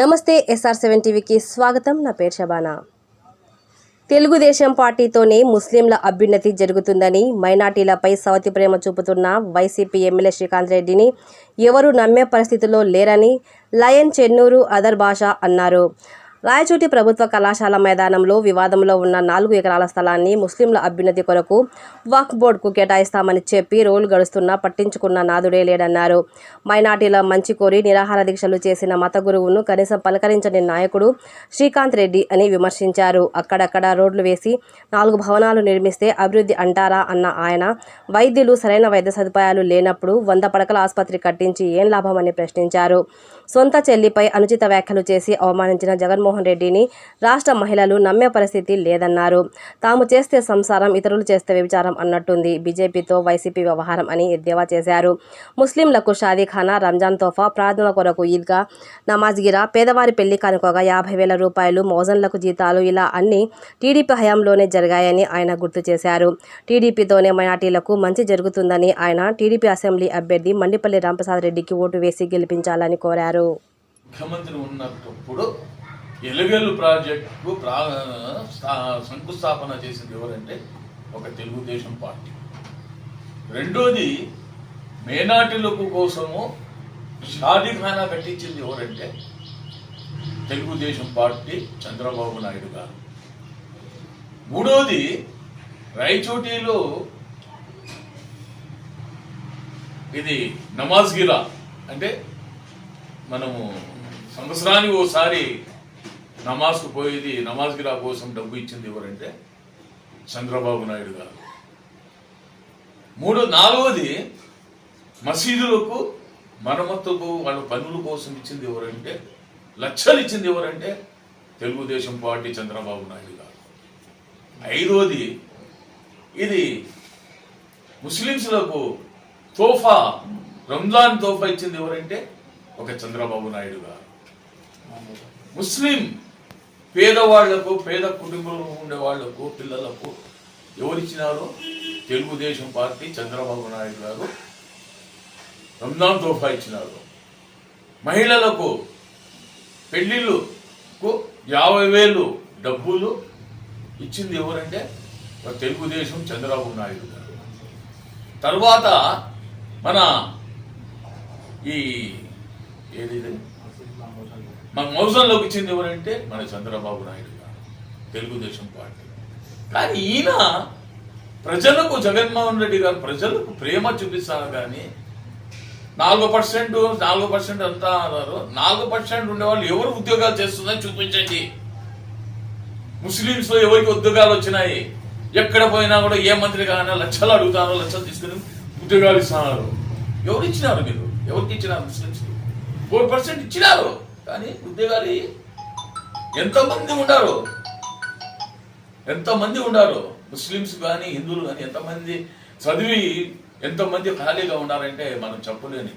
నమస్తే SR seven టీవీకి స్వాగతం. నా పేరు షబానా తెలుగుదేశం పార్టీతోనే ముస్లింల అభ్యున్నతి జరుగుతుందని మైనార్టీలపై సవతి ప్రేమ చూపుతున్న వైసీపీ ఎమ్మెల్యే శ్రీకాంత్ రెడ్డిని ఎవరు నమ్మే పరిస్థితిలో లేరని లయన్ చెన్నూరు అదర్ భాష అన్నారు. రాయచోటి ప్రభుత్వ కళాశాల మైదానంలో వివాదంలో ఉన్న నాలుగు ఎకరాల స్థలాన్ని ముస్లింల అభ్యున్నతి కొరకు వక్ఫ్ బోర్డుకు కేటాయిస్తామని చెప్పి రోజులు గడుస్తున్నా పట్టించుకున్న నాదుడే లేడన్నారు. మైనార్టీల మంచి కోరి నిరాహార దీక్షలు చేసిన మత గురువును కనీసం పలకరించని నాయకుడు శ్రీకాంత్ రెడ్డి అని విమర్శించారు. అక్కడక్కడ రోడ్లు వేసి నాలుగు భవనాలు నిర్మిస్తే అభివృద్ధి అంటారా అన్న ఆయన వైద్యులు సరైన వైద్య సదుపాయాలు లేనప్పుడు వంద పడకల ఆసుపత్రి కట్టించి ఏం లాభమని ప్రశ్నించారు. సొంత చెల్లిపై అనుచిత వ్యాఖ్యలు చేసి అవమానించిన జగన్మోహన్ రెడ్డిని రాష్ట్ర మహిళలు నమ్మే పరిస్థితి లేదన్నారు. తాము చేస్తే సంసారం ఇతరులు చేస్తే విచారం అన్నట్టుంది బీజేపీతో వైసీపీ వ్యవహారం అని ఎద్దేవా చేశారు. ముస్లింలకు షాదీఖానా రంజాన్ తోఫా ప్రార్థన కొరకు ఈద్గా నమాజ్గిరా పేదవారి పెళ్ళి కానుకోగా యాభై వేల రూపాయలు మోజన్లకు జీతాలు ఇలా అన్ని టీడీపీ హయాంలోనే జరిగాయని ఆయన గుర్తు చేశారు. టీడీపీతోనే మైనార్టీలకు మంచి జరుగుతుందని ఆయన టీడీపీ అసెంబ్లీ అభ్యర్థి మండిపల్లి రాంప్రసాద్ రెడ్డికి ఓటు వేసి గెలిపించాలని కోరారు. ముఖ్యమంత్రి ఉన్నప్పుడు ఎలుగెల్లు ప్రాజెక్టుకు ప్రా శంకుస్థాపన చేసింది ఎవరంటే ఒక తెలుగుదేశం పార్టీ. రెండోది మేనాటిలకు కోసము షాదీఖానా కట్టించింది ఎవరంటే తెలుగుదేశం పార్టీ చంద్రబాబు నాయుడు గారు. మూడోది రాయచోటిలో ఇది నమాజ్గిరా అంటే మనము సంవత్సరానికి ఓసారి నమాజ్కు పోయేది నమాజ్ గిరా కోసం డబ్బు ఇచ్చింది ఎవరంటే చంద్రబాబు నాయుడు గారు. మూడు నాలుగవది మసీదులకు మరమ్మతుకు వాళ్ళ పనుల కోసం ఇచ్చింది ఎవరంటే లక్షలు ఇచ్చింది ఎవరంటే తెలుగుదేశం పార్టీ చంద్రబాబు నాయుడు గారు. ఐదవది ఇది ముస్లింస్లకు తోఫా రంజాన్ తోఫా ఇచ్చింది ఎవరంటే ఒక చంద్రబాబు నాయుడు గారు. ముస్లిం పేదవాళ్ళకు పేద కుటుంబంలో ఉండే వాళ్ళకు పిల్లలకు ఎవరిచ్చినారో తెలుగుదేశం పార్టీ చంద్రబాబు నాయుడు గారు రంజాన్ తోఫా ఇచ్చినారు. మహిళలకు పెళ్ళిళ్ళకు యాభై వేలు డబ్బులు ఇచ్చింది ఎవరంటే ఒక తెలుగుదేశం చంద్రబాబు నాయుడు గారు. తర్వాత మన ఈ ఏది మాకు మన మౌజంలోకి ఎవరంటే మన చంద్రబాబు నాయుడు గారు తెలుగుదేశం పార్టీ. కానీ ఈయన ప్రజలకు జగన్మోహన్ రెడ్డి గారు ప్రజలకు ప్రేమ చూపిస్తారు కానీ నాలుగు పర్సెంట్ నాలుగు పర్సెంట్ అంతా అన్నారు. నాలుగు పర్సెంట్ ఉండేవాళ్ళు ఎవరు ఉద్యోగాలు చేస్తుందని చూపించండి. ముస్లింస్లో ఎవరికి ఉద్యోగాలు వచ్చినాయి? ఎక్కడ పోయినా కూడా ఏ మంత్రి కానీ లక్షలు అడుగుతారో లక్షలు తీసుకుని ఉద్యోగాలు ఇస్తున్నారు ఎవరు ఇచ్చినారు మీరు? ఎవరికి ఇచ్చినారు ముస్లింస్ ఫోర్ పర్సెంట్ ఇచ్చినారు. కానీ ఉద్యోగాలు ఇ- ఎంతమంది ఉండారు? ఎంతమంది ఉండారు? ముస్లింస్ కానీ హిందువులు కానీ ఎంతమంది చదివి ఎంతమంది ఖాళీగా ఉన్నారంటే మనం చెప్పలేని.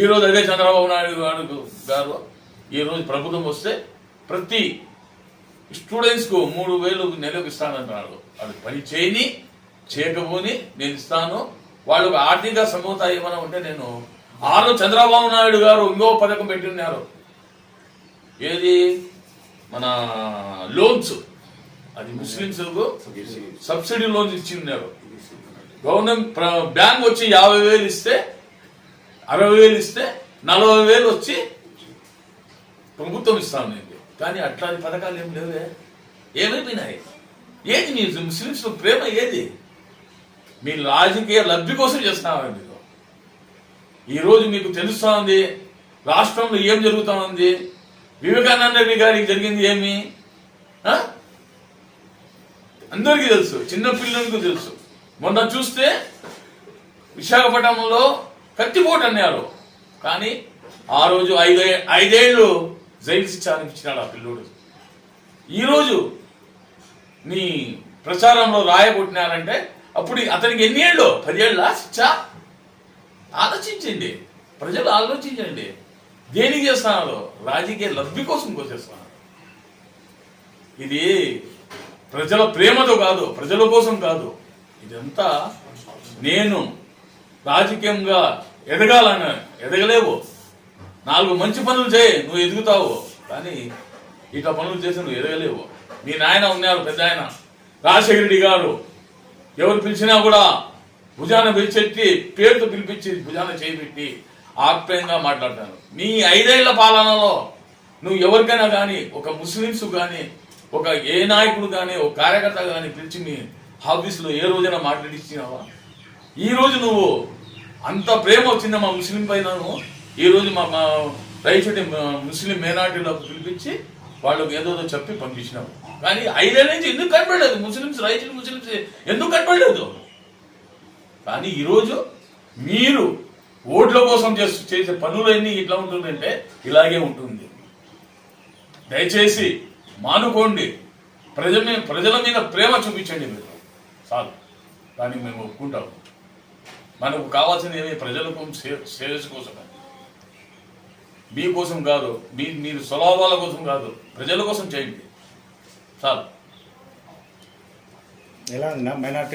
ఈ రోజు అదే చంద్రబాబు నాయుడు గారు గారు ఈరోజు ప్రభుత్వం వస్తే ప్రతి స్టూడెంట్స్కు మూడు వేలు నెలకు ఇస్తానంటున్నాడు అది పని చేయని చేయకపోని నేను ఇస్తాను. వాళ్ళకు ఆర్థిక సమూత ఏమైనా ఉంటే నేను ఆరు చంద్రబాబు నాయుడు గారు ఇంకో పథకం పెట్టిన్నారు ఏది? మన లోన్స్. అది ముస్లింస్ సబ్సిడీ లోన్స్ ఇచ్చి ఉన్నారు గవర్నమెంట్ బ్యాంక్ వచ్చి యాభై వేలు ఇస్తే అరవై వేలు ఇస్తే నలభై వేలు వచ్చి ప్రభుత్వం ఇస్తాను నేను కానీ అట్లాంటి పథకాలు ఏం లేవే. ఏమైపోయినాయి? ఏది మీ ముస్లింస్ ప్రేమ ఏది? మీ రాజకీయ లబ్ధి కోసం చేస్తున్నామండి ఈరోజు మీకు తెలుస్తా ఉంది రాష్ట్రంలో ఏం జరుగుతా ఉంది వివేకానంద రెడ్డి గారికి జరిగింది ఏమి? అందరికీ తెలుసు చిన్న పిల్లలకు తెలుసు. మొన్న చూస్తే విశాఖపట్నంలో కత్తిపోటు అన్నారు. కానీ ఆ రోజు ఐదే ఐదేళ్ళు జైలు శిక్ష అనిపించినాడు ఆ పిల్లోడు. ఈరోజు నీ ప్రచారంలో రాయగొట్టినారంటే అప్పుడు అతనికి ఎన్ని ఏళ్ళు? పదేళ్ళ శిక్ష? ఆలోచించండి. ప్రజలు ఆలోచించండి. దేనికి చేస్తున్నారు రాజకీయ లబ్ధి కోసం కోసేస్తున్నారు ఇది ప్రజల ప్రేమతో కాదు ప్రజల కోసం కాదు. ఇదంతా నేను రాజకీయంగా ఎదగాలని ఎదగలేవు. నాలుగు మంచి పనులు చేయి నువ్వు ఎదుగుతావు. కానీ ఇట్లా పనులు చేసి నువ్వు ఎదగలేవు. మీ నాయన ఉన్నారు పెద్ద ఆయన. రాజశేఖర రెడ్డి గారు. ఎవరు పిలిచినా కూడా భుజాన పిలిచెట్టి పేరుతో పిలిపించి భుజాన చేయబెట్టి ఆప్యాయంగా మాట్లాడతాను. నీ ఐదేళ్ళ పాలనలో నువ్వు ఎవరికైనా కానీ ఒక ముస్లిమ్స్ కానీ ఒక ఏ నాయకుడు కానీ ఒక కార్యకర్త కానీ పిలిచి మీ ఆఫీసులో ఏ రోజైనా మాట్లాడిచ్చినావా? ఈరోజు నువ్వు అంత ప్రేమ వచ్చిందా మా ముస్లిం పైన ఈ రోజు మా మా రైతుడి ముస్లిం మేనాటిలకు పిలిపించి వాళ్ళకి ఏదోదో ఏదో చెప్పి పంపించినావు. కానీ ఐదేళ్ళ నుంచి ఎందుకు కనపడలేదు? ముస్లిమ్స్ రైతులు ముస్లిమ్స్ ఎందుకు కనపడలేదు? కానీ ఈరోజు మీరు ఓట్ల కోసం చేసే చేసే పనులన్నీ ఇట్లా ఉంటుందంటే ఇలాగే ఉంటుంది. దయచేసి మానుకోండి. ప్రజల మీద ప్రజల మీద ప్రేమ చూపించండి మీరు. చాలు. దానికి మేము ఒప్పుకుంటాము మనకు కావాల్సింది ఏమి? ప్రజలకు సేవస్ కోసమే. మీకోసం కాదు. మీ మీరు స్వలాభాల కోసం కాదు. ప్రజల కోసం చేయండి. చాలు. ఎలా? మైనార్టీ